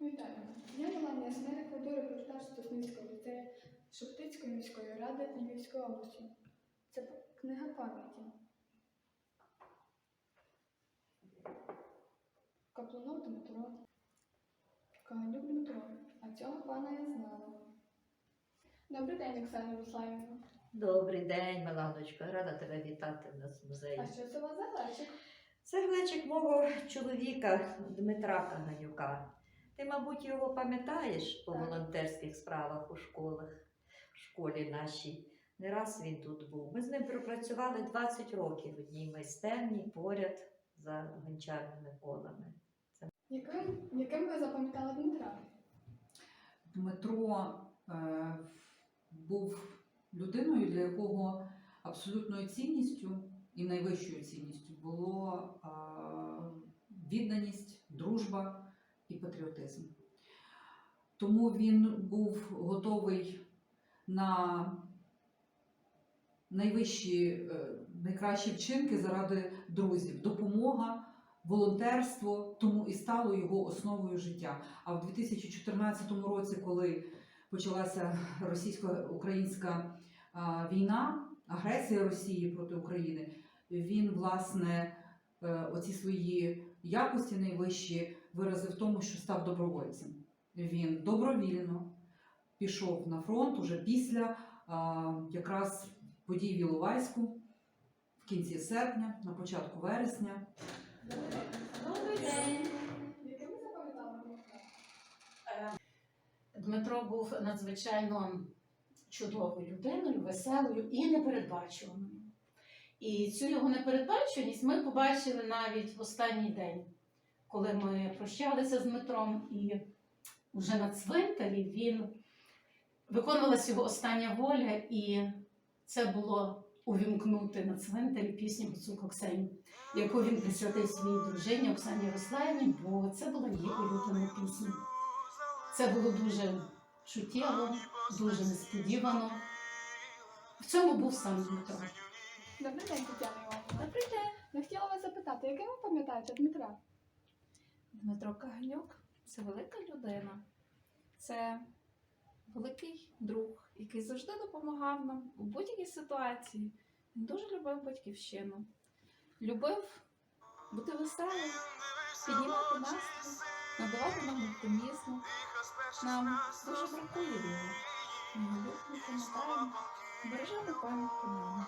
Вітаю. Я Меланія Смерик веду репортаж з Тосницького ліцею Шептицької міської ради Львівської області. Це книга пам'яті. Каплунов Дмитро. Каганюк Дмитро. А цього пана я знала. Добрий день, Оксана Руславівна. Добрий день, Миланочка. Рада тебе вітати в нас в музеї. А що це у вас за глечик? Це глечик мого чоловіка Дмитра Каганюка. Ти, мабуть, його пам'ятаєш по Так. волонтерських справах у школах, в школі нашій. Не раз він тут був. Ми з ним пропрацювали 20 років в одній майстерні поряд за гончарними колами. Яким, яким ви запам'ятали Дмитра? Дмитро е, був людиною, для якого абсолютною цінністю і найвищою цінністю було е, відданість, дружба і патріотизм. Тому він був готовий на найвищі, е, найкращі вчинки заради друзів, допомога, волонтерство, тому і стало його основою життя. А в 2014 році, коли почалася російсько-українська війна, агресія Росії проти України, він власне е, оці свої якості найвищі виразив в тому, що став добровольцем. Він добровільно пішов на фронт уже після а, якраз подій в Іловайську в кінці серпня, на початку вересня. Добрий день. Дмитро був надзвичайно чудовою людиною, веселою і непередбачуваною. І цю його непередбачуваність ми побачили навіть в останній день, коли ми прощалися з Дмитром, і вже на цвинтарі він виконувалася його остання воля, і це було увімкнути на цвинтарі пісню Гуцулку Ксені, яку він присвятив своїй дружині Оксані Руслані, бо це була її улюблена пісня. Це було дуже чуттєво, дуже несподівано. В цьому був сам Дмитро. Добрий день, Тетяна Іванівна. Добрий день. Я хотіла вас запитати, яким ви пам'ятаєте Дмитра? Дмитро Каганюк це велика людина, це великий друг, який завжди допомагав нам у будь-якій ситуації. Він дуже любив батьківщину, любив бути веселим, піднімати настрій, надавати нам оптимізму. Нам дуже бракує його. Ми любимо, пам'ятаємо, бережемо пам'ять про нього.